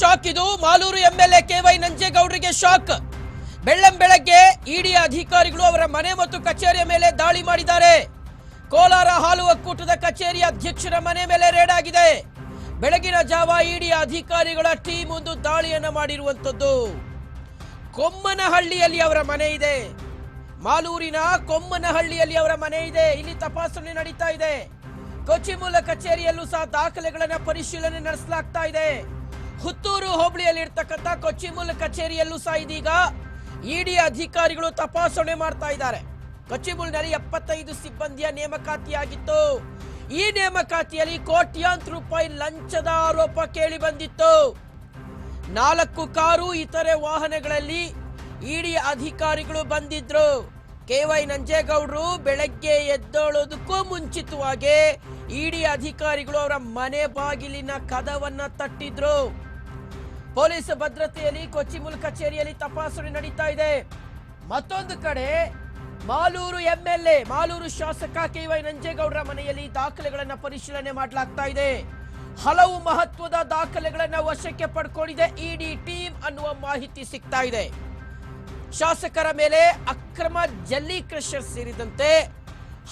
Shock ಇದು. Malur MLA K Y ನಂಜೇಗೌಡರಿಗೆ shock. ಬೆಳ್ಳಂ ಬೆಳಗ್ಗೆ ಇಡಿ ಅಧಿಕಾರಿಗಳು ಅವರ ಮನೆ ಮತ್ತು ಕಚೇರಿಯ ಮೇಲೆ ದಾಳಿ ಮಾಡಿದ್ದಾರೆ. ಕೋಲಾರ ಹಾಲು ಒಕ್ಕೂಟದ ಕಚೇರಿ ಅಧ್ಯಕ್ಷರ ಮನೆ ಮೇಲೆ ರೇಡ್ ಆಗಿದೆ. ಬೆಳಗಿನ ಜಾವ ಇಡಿ ಅಧಿಕಾರಿಗಳ ಟೀಮ್ ಒಂದು ದಾಳಿಯನ್ನ ಮಾಡಿರುವಂತದ್ದು ಕೊಮ್ಮನಹಳ್ಳಿಯಲ್ಲಿ ಅವರ ಮನೆ ಇದೆ. ಮಾಲೂರಿನ ಕೊಮ್ಮನಹಳ್ಳಿಯಲ್ಲಿ ಅವರ ಮನೆ ಇದೆ. ಇಲ್ಲಿ ತಪಾಸಣೆ ನಡೀತಾ ಇದೆ. ಕೊಚ್ಚಿಮೂಲ ಕಚೇರಿಯಲ್ಲೂ ಸಹ ದಾಖಲೆಗಳನ್ನ ಪರಿಶೀಲನೆ ನಡೆಸಲಾಗ್ತಾ ಇದೆ. ಹುತ್ತೂರು ಹೋಬಳಿಯಲ್ಲಿ ಇರ್ತಕ್ಕಂಥ ಕೊಚ್ಚಿಮೂಲ ಕಚೇರಿಯಲ್ಲೂ ಸಹ ಇದೀಗ ಇಡಿ ಅಧಿಕಾರಿಗಳು ತಪಾಸಣೆ ಮಾಡ್ತಾ ಇದ್ದಾರೆ. ಕೊಚ್ಚಿಮುಲ್ನಲ್ಲಿ ಎಪ್ಪತ್ತೈದು ಸಿಬ್ಬಂದಿಯ ನೇಮಕಾತಿಯಾಗಿತ್ತು. ಈ ನೇಮಕಾತಿಯಲ್ಲಿ ಕೋಟ್ಯಾಂತರ ರೂಪಾಯಿ ಲಂಚದ ಆರೋಪ ಕೇಳಿ ಬಂದಿತ್ತು. ನಾಲ್ಕು ಕಾರು, ಇತರೆ ವಾಹನಗಳಲ್ಲಿ ಇಡಿ ಅಧಿಕಾರಿಗಳು ಬಂದಿದ್ರು. ಕೆವೈ ನಂಜೇಗೌಡರು ಬೆಳಗ್ಗೆ ಎದ್ದೋಳೋದಕ್ಕೂ ಮುಂಚಿತವಾಗಿ ಇಡಿ ಅಧಿಕಾರಿಗಳು ಅವರ ಮನೆ ಬಾಗಿಲಿನ ಕದವನ್ನ ತಟ್ಟಿದ್ರು. ಪೊಲೀಸ್ ಭದ್ರತೆಯಲ್ಲಿ ಕೊಚ್ಚಿಮುಲ್ ಕಚೇರಿಯಲ್ಲಿ ತಪಾಸಣೆ ನಡೀತಾ ಇದೆ. ಮತ್ತೊಂದು ಕಡೆ, ಮಾಲೂರು ಎಂಎಲ್ಎ, ಮಾಲೂರು ಶಾಸಕ ಕೆ ವೈ ನಂಜೇಗೌಡರ ಮನೆಯಲ್ಲಿ ದಾಖಲೆಗಳನ್ನು ಪರಿಶೀಲನೆ ಮಾಡಲಾಗ್ತಾ ಇದೆ. ಹಲವು ಮಹತ್ವದ ದಾಖಲೆಗಳನ್ನು ವಶಕ್ಕೆ ಪಡ್ಕೊಂಡಿದೆ ಇಡಿ ಟೀಮ್ ಅನ್ನುವ ಮಾಹಿತಿ ಸಿಗ್ತಾ ಇದೆ. ಶಾಸಕರ ಮೇಲೆ ಅಕ್ರಮ ಜಲ್ಲಿ ಕ್ರಷರ್ ಸೇರಿದಂತೆ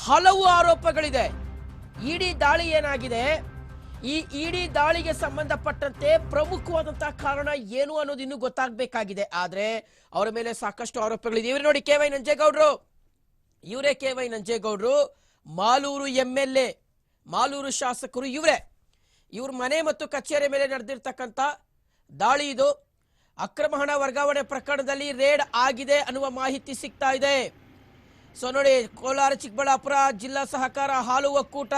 ಹಲವು ಆರೋಪಗಳಿದೆ. ಇಡಿ ದಾಳಿ ಏನಾಗಿದೆ? ಈ ಇಡಿ ದಾಳಿಗೆ ಸಂಬಂಧಪಟ್ಟಂತೆ ಪ್ರಮುಖವಾದಂತಹ ಕಾರಣ ಏನು ಅನ್ನೋದು ಇನ್ನೂ ಗೊತ್ತಾಗಬೇಕಾಗಿದೆ. ಆದ್ರೆ ಅವರ ಮೇಲೆ ಸಾಕಷ್ಟು ಆರೋಪಗಳಿದೆ. ಇವ್ರು ನೋಡಿ ಕೆ ವೈ ನಂಜೇಗೌಡರು. ಇವರೇ K Y ನಂಜೇಗೌಡರು. Malur M L A, Malur ಶಾಸಕರು ಇವರೇ. ಇವ್ರ ಮನೆ ಮತ್ತು ಕಚೇರಿ ಮೇಲೆ ನಡೆದಿರ್ತಕ್ಕಂಥ ದಾಳಿ ಇದು. ಅಕ್ರಮ ಹಣ ವರ್ಗಾವಣೆ ಪ್ರಕರಣದಲ್ಲಿ ರೇಡ್ ಆಗಿದೆ ಅನ್ನುವ ಮಾಹಿತಿ ಸಿಗ್ತಾ ಇದೆ. ಸೊ ನೋಡಿ, ಕೋಲಾರ, ಚಿಕ್ಕಬಳ್ಳಾಪುರ ಜಿಲ್ಲಾ ಸಹಕಾರ ಹಾಲು ಒಕ್ಕೂಟ.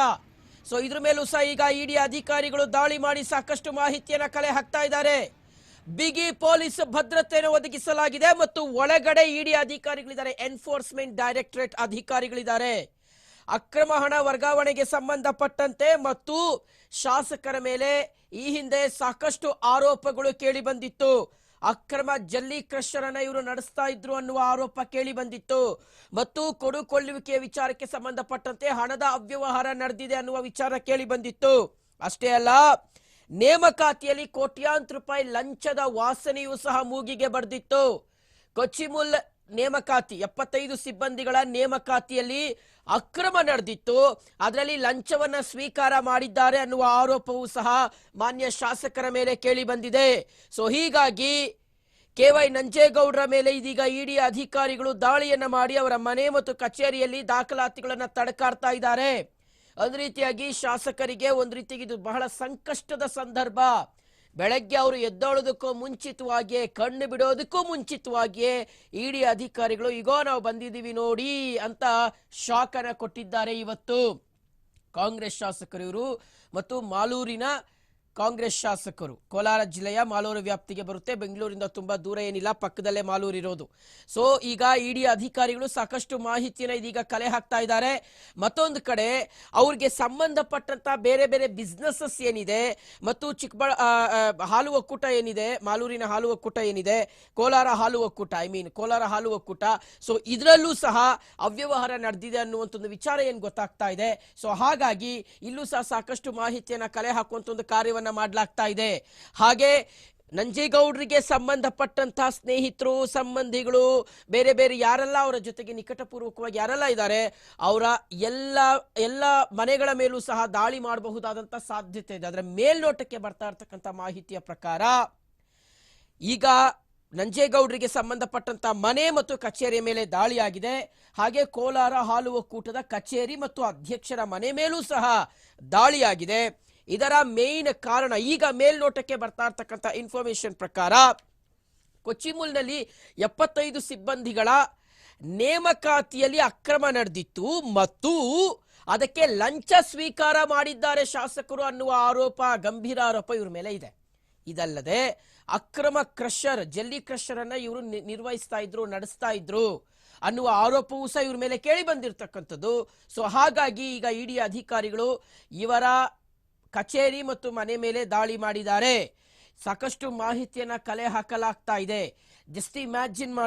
ಸೊ ಇದ್ರ ಮೇಲೂ ಸಹ ಈಗ ಇಡಿ ಅಧಿಕಾರಿಗಳು ದಾಳಿ ಮಾಡಿ ಸಾಕಷ್ಟು ಮಾಹಿತಿಯನ್ನ ಕಲೆ ಹಾಕ್ತಾ ಇದ್ದಾರೆ. ಬಿಗಿ ಪೊಲೀಸ್ ಭದ್ರತೆಯನ್ನು ಒದಗಿಸಲಾಗಿದೆ ಮತ್ತು ಒಳಗಡೆ ಇಡಿ ಅಧಿಕಾರಿಗಳಿದ್ದಾರೆ ಎನ್ಫೋರ್ಸ್ಮೆಂಟ್ ಡೈರೆಕ್ಟರೇಟ್ ಅಧಿಕಾರಿಗಳಿದ್ದಾರೆ. ಅಕ್ರಮ ಹಣ ವರ್ಗಾವಣೆಗೆ ಸಂಬಂಧಪಟ್ಟಂತೆ ಮತ್ತು ಶಾಸಕರ ಮೇಲೆ ಈ ಹಿಂದೆ ಸಾಕಷ್ಟು ಆರೋಪಗಳು ಕೇಳಿ ಬಂದಿತ್ತು. ಅಕ್ರಮ ಜಲ್ಲಿ ಕ್ರಷರ್ ಅನ್ನ ಇವರು ನಡೆಸ್ತಾ ಇದ್ರು ಅನ್ನುವ ಆರೋಪ ಕೇಳಿ ಬಂದಿತ್ತು. ಮತ್ತು ಕೊಡುಕೊಳ್ಳುವಿಕೆಯ ವಿಚಾರಕ್ಕೆ ಸಂಬಂಧಪಟ್ಟಂತೆ ಹಣದ ಅವ್ಯವಹಾರ ನಡೆದಿದೆ ಅನ್ನುವ ವಿಚಾರ ಕೇಳಿ ಬಂದಿತ್ತು. ಅಷ್ಟೇ ಅಲ್ಲ, ನೇಮಕಾತಿಯಲ್ಲಿ ಕೋಟ್ಯಾಂತರ ರೂಪಾಯಿ ಲಂಚದ ವಾಸನೆಯೂ ಸಹ ಮೂಗಿಗೆ ಬರೆದಿತ್ತು. ಕೊಚ್ಚಿಮುಲ್ ನೇಮಕಾತಿ, ಎಪ್ಪತ್ತೈದು ಸಿಬ್ಬಂದಿಗಳ ನೇಮಕಾತಿಯಲ್ಲಿ ಅಕ್ರಮ ನಡೆದಿತ್ತು. ಅದರಲ್ಲಿ ಲಂಚವನ್ನ ಸ್ವೀಕಾರ ಮಾಡಿದ್ದಾರೆ ಅನ್ನುವ ಆರೋಪವು ಸಹ ಮಾನ್ಯ ಶಾಸಕರ ಮೇಲೆ ಕೇಳಿ ಬಂದಿದೆ. ಸೊ ಹೀಗಾಗಿ ಕೆ ವೈ ನಂಜೇಗೌಡರ ಮೇಲೆ ಇದೀಗ ಇಡಿ ಅಧಿಕಾರಿಗಳು ದಾಳಿಯನ್ನ ಮಾಡಿ ಅವರ ಮನೆ ಮತ್ತು ಕಚೇರಿಯಲ್ಲಿ ದಾಖಲಾತಿಗಳನ್ನ ತಡಕಾಡ್ತಾ ಇದ್ದಾರೆ. ಒಂದ್ ರೀತಿಯಾಗಿ ಶಾಸಕರಿಗೆ ಒಂದು ರೀತಿಯಾಗಿ ಇದು ಬಹಳ ಸಂಕಷ್ಟದ ಸಂದರ್ಭ. ಬೆಳಗ್ಗೆ ಅವರು ಎದ್ದೋಳೋದಕ್ಕೂ ಮುಂಚಿತವಾಗಿಯೇ, ಕಣ್ಣು ಬಿಡೋದಕ್ಕೂ ಮುಂಚಿತವಾಗಿಯೇ ಇಡಿ ಅಧಿಕಾರಿಗಳು ಈಗೋ ನಾವು ಬಂದಿದ್ದೀವಿ ನೋಡಿ ಅಂತ ಶಾಕನ ಕೊಟ್ಟಿದ್ದಾರೆ ಇವತ್ತು. ಕಾಂಗ್ರೆಸ್ ಶಾಸಕರಿವರು ಮತ್ತು ಮಾಲೂರಿನ ಕಾಂಗ್ರೆಸ್ ಶಾಸಕರು. ಕೋಲಾರ ಜಿಲ್ಲೆಯ ಮಾಲೂರು ವ್ಯಾಪ್ತಿಗೆ ಬರುತ್ತೆ. ಬೆಂಗಳೂರಿಂದ ತುಂಬಾ ದೂರ ಏನಿಲ್ಲ. ಪಕ್ಕದಲ್ಲೇ ಮಾಲೂರು ಇರೋದು. ಸೊ ಈಗ ಇಡಿ ಅಧಿಕಾರಿಗಳು ಸಾಕಷ್ಟು ಮಾಹಿತಿಯನ್ನು ಇದೀಗ ಕಲೆ ಹಾಕ್ತಾ ಇದ್ದಾರೆ. ಮತ್ತೊಂದು ಕಡೆ, ಅವ್ರಿಗೆ ಸಂಬಂಧಪಟ್ಟಂತ ಬೇರೆ ಬೇರೆ ಬಿಸ್ನೆಸಸ್ ಏನಿದೆ ಮತ್ತು ಚಿಕ್ಕಬಳ ಹಾಲು ಒಕ್ಕೂಟ ಏನಿದೆ, ಮಾಲೂರಿನ ಹಾಲು ಒಕ್ಕೂಟ ಏನಿದೆ, ಕೋಲಾರ ಹಾಲು ಒಕ್ಕೂಟ ಐ ಮೀನ್ ಕೋಲಾರ ಹಾಲು ಒಕ್ಕೂಟ. ಸೊ ಇದರಲ್ಲೂ ಸಹ ಅವ್ಯವಹಾರ ನಡೆದಿದೆ ಅನ್ನುವಂಥ ಒಂದು ವಿಚಾರ ಏನು ಗೊತ್ತಾಗ್ತಾ ಇದೆ. ಸೊ ಹಾಗಾಗಿ ಇಲ್ಲೂ ಸಹ ಸಾಕಷ್ಟು ಮಾಹಿತಿಯನ್ನ ಕಲೆ ಹಾಕುವಂಥ ಒಂದು ಕಾರ್ಯವನ್ನ ಮಾಡಲಾಗ್ತಾ ಇದೆ. ಹಾಗೆ ನಂಜೇಗೌಡರಿಗೆ ಸಂಬಂಧಪಟ್ಟಂತಹ ಸ್ನೇಹಿತರು, ಸಂಬಂಧಿಗಳು, ಬೇರೆ ಬೇರೆ ಯಾರೆಲ್ಲ ಅವರ ಜೊತೆಗೆ ನಿಕಟಪೂರ್ವಕವಾಗಿ ಯಾರೆಲ್ಲ ಇದ್ದಾರೆ, ಅವರ ಎಲ್ಲ ಎಲ್ಲ ಮನೆಗಳ ಮೇಲೂ ಸಹ ದಾಳಿ ಮಾಡಬಹುದಾದಂಥ ಸಾಧ್ಯತೆ ಇದೆ. ಅದರ ಮೇಲ್ನೋಟಕ್ಕೆ ಬರ್ತಾ ಇರ್ತಕ್ಕಂಥ ಮಾಹಿತಿಯ ಪ್ರಕಾರ, ಈಗ ನಂಜೇಗೌಡರಿಗೆ ಸಂಬಂಧಪಟ್ಟಂತ ಮನೆ ಮತ್ತು ಕಚೇರಿಯ ಮೇಲೆ ದಾಳಿಯಾಗಿದೆ. ಹಾಗೆ ಕೋಲಾರ ಹಾಲು ಒಕ್ಕೂಟದ ಕಚೇರಿ ಮತ್ತು ಅಧ್ಯಕ್ಷರ ಮನೆ ಮೇಲೂ ಸಹ ದಾಳಿಯಾಗಿದೆ. ಇದರ ಮೇನ್ ಕಾರಣ ಈಗ ಮೇಲ್ನೋಟಕ್ಕೆ ಬರ್ತಾ ಇರ್ತಕ್ಕಂಥ ಇನ್ಫಾರ್ಮೇಶನ್ ಪ್ರಕಾರ ಕೊಚ್ಚಿಮುಲ್ನಲ್ಲಿ ಎಪ್ಪತ್ತೈದು ಸಿಬ್ಬಂದಿಗಳ ನೇಮಕಾತಿಯಲ್ಲಿ ಅಕ್ರಮ ನಡೆದಿತ್ತು ಮತ್ತು ಅದಕ್ಕೆ ಲಂಚ ಸ್ವೀಕಾರ ಮಾಡಿದ್ದಾರೆ ಶಾಸಕರು ಅನ್ನುವ ಆರೋಪ, ಗಂಭೀರ ಆರೋಪ ಇವ್ರ ಮೇಲೆ ಇದೆ. ಇದಲ್ಲದೆ ಅಕ್ರಮ ಕ್ರಷರ್, ಜಲ್ಲಿ ಕ್ರಷರ್ ಅನ್ನ ಇವರು ನಿರ್ವಹಿಸ್ತಾ ಇದ್ರು, ನಡೆಸ್ತಾ ಇದ್ರು ಅನ್ನುವ ಆರೋಪವೂ ಸಹ ಇವ್ರ ಮೇಲೆ ಕೇಳಿ ಬಂದಿರತಕ್ಕಂಥದ್ದು. ಸೊ ಹಾಗಾಗಿ ಈಗ ಇಡಿ ಅಧಿಕಾರಿಗಳು ಇವರ ಕಚೇರಿ ಮತ್ತು ಮನೆ ಮೇಲೆ ದಾಳಿ ಮಾಡಿದ್ದಾರೆ. ಸಾಕಷ್ಟು ಮಾಹಿತಿಯನ್ನ ಕಲೆ ಹಾಕಲಾಗ್ತಾ ಇದೆ. ಜಸ್ಟ್ ಇಮ್ಯಾಜಿನ್ ಮಾಡಿ